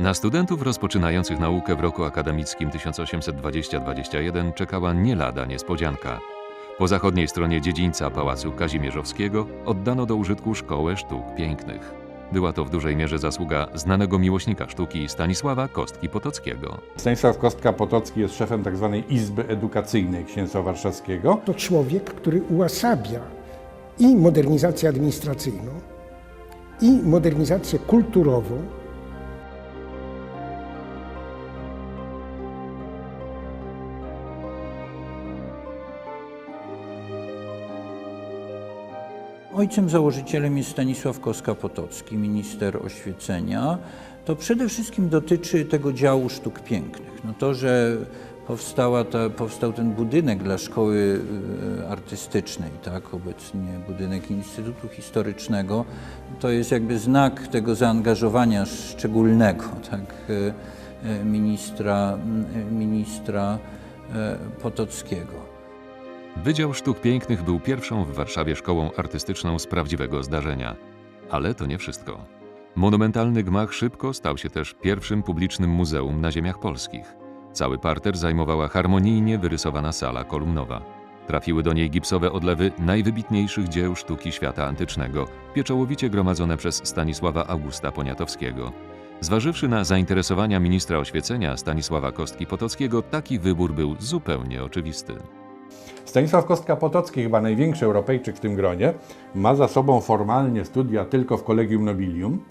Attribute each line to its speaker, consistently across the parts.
Speaker 1: Na studentów rozpoczynających naukę w roku akademickim 1820-21 czekała nie lada niespodzianka. Po zachodniej stronie dziedzińca Pałacu Kazimierzowskiego oddano do użytku Szkołę Sztuk Pięknych. Była to w dużej mierze zasługa znanego miłośnika sztuki Stanisława Kostki Potockiego.
Speaker 2: Stanisław Kostka-Potocki jest szefem tzw. Izby Edukacyjnej Księstwa Warszawskiego.
Speaker 3: To człowiek, który ułasabia i modernizację administracyjną, i modernizację kulturową,
Speaker 4: Ojcem założycielem jest Stanisław Koska-Potocki, minister oświecenia. To przede wszystkim dotyczy tego działu sztuk pięknych. No to, że powstała ta, powstał ten budynek dla szkoły y, artystycznej, tak, obecnie budynek Instytutu Historycznego, to jest jakby znak tego zaangażowania szczególnego tak, y, y, ministra, ministra Potockiego.
Speaker 1: Wydział Sztuk Pięknych był pierwszą w Warszawie szkołą artystyczną z prawdziwego zdarzenia. Ale to nie wszystko. Monumentalny gmach szybko stał się też pierwszym publicznym muzeum na ziemiach polskich. Cały parter zajmowała harmonijnie wyrysowana sala kolumnowa. Trafiły do niej gipsowe odlewy najwybitniejszych dzieł sztuki świata antycznego, pieczołowicie gromadzone przez Stanisława Augusta Poniatowskiego. Zważywszy na zainteresowania ministra oświecenia Stanisława Kostki Potockiego, taki wybór był zupełnie oczywisty.
Speaker 2: Stanisław Kostka-Potocki, chyba największy Europejczyk w tym gronie, ma za sobą formalnie studia tylko w Collegium Nobilium,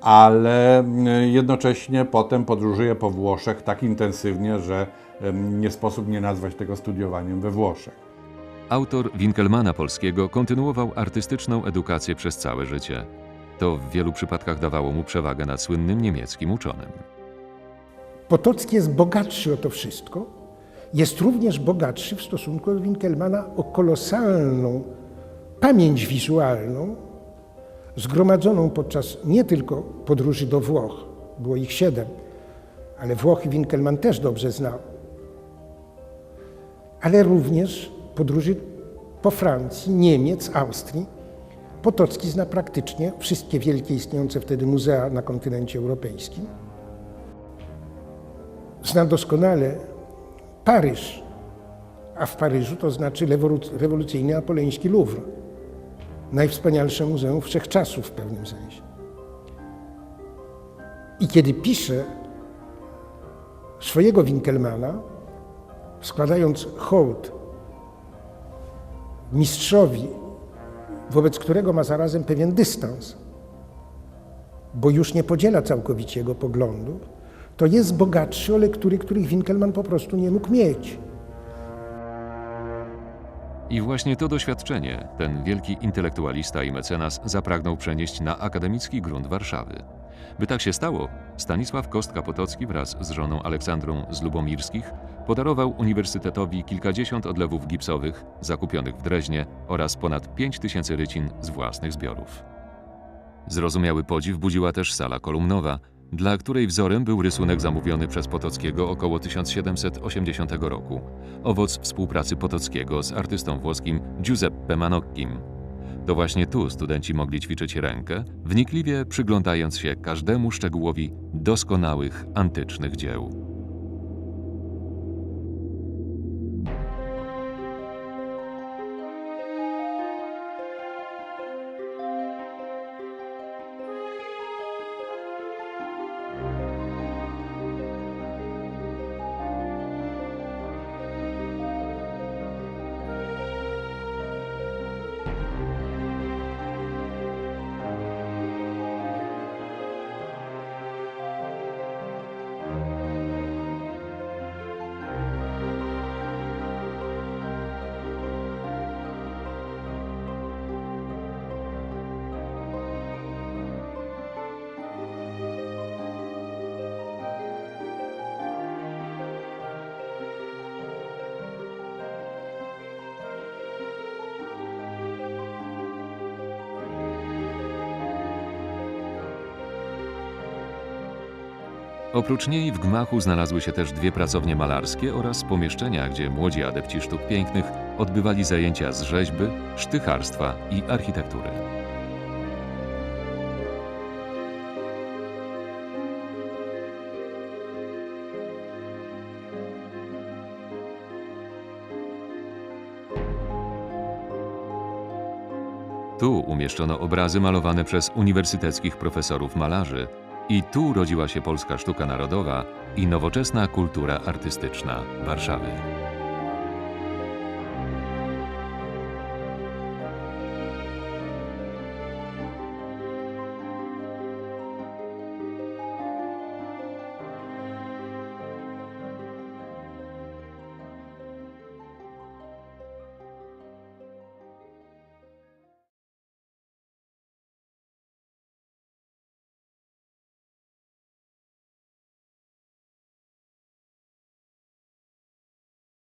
Speaker 2: ale mm, jednocześnie potem podróżuje po Włoszech tak intensywnie, że em, nie sposób nie nazwać tego studiowaniem we Włoszech.
Speaker 1: Autor Winkelmana Polskiego kontynuował artystyczną edukację przez całe życie. To w wielu przypadkach dawało mu przewagę nad słynnym niemieckim uczonym.
Speaker 3: Potocki jest bogatszy o to wszystko. Jest również bogatszy w stosunku do Winkelmana o kolosalną pamięć wizualną, zgromadzoną podczas nie tylko podróży do Włoch, było ich siedem, ale Włochy Winkelman też dobrze znał, ale również podróży po Francji, Niemiec, Austrii. Potocki zna praktycznie wszystkie wielkie istniejące wtedy muzea na kontynencie europejskim. Zna doskonale Paryż, a w Paryżu to znaczy rewolu- rewolucyjny apoleński Louvre, najwspanialsze muzeum wszechczasów w pewnym sensie. I kiedy pisze swojego Winkelmana, składając hołd mistrzowi, wobec którego ma zarazem pewien dystans, bo już nie podziela całkowicie jego poglądów, to jest bogatszy o lektury, których Winkelman po prostu nie mógł mieć.
Speaker 1: I właśnie to doświadczenie ten wielki intelektualista i mecenas zapragnął przenieść na akademicki grunt Warszawy. By tak się stało, Stanisław Kostka-Potocki wraz z żoną Aleksandrą z Lubomirskich podarował uniwersytetowi kilkadziesiąt odlewów gipsowych zakupionych w Dreźnie oraz ponad pięć tysięcy rycin z własnych zbiorów. Zrozumiały podziw budziła też sala kolumnowa, dla której wzorem był rysunek zamówiony przez Potockiego około 1780 roku, owoc współpracy Potockiego z artystą włoskim Giuseppe Manocchim. To właśnie tu studenci mogli ćwiczyć rękę, wnikliwie przyglądając się każdemu szczegółowi doskonałych antycznych dzieł. Oprócz niej w gmachu znalazły się też dwie pracownie malarskie oraz pomieszczenia, gdzie młodzi adepci sztuk pięknych odbywali zajęcia z rzeźby, sztycharstwa i architektury. Tu umieszczono obrazy malowane przez uniwersyteckich profesorów malarzy, i tu rodziła się polska sztuka narodowa i nowoczesna kultura artystyczna Warszawy.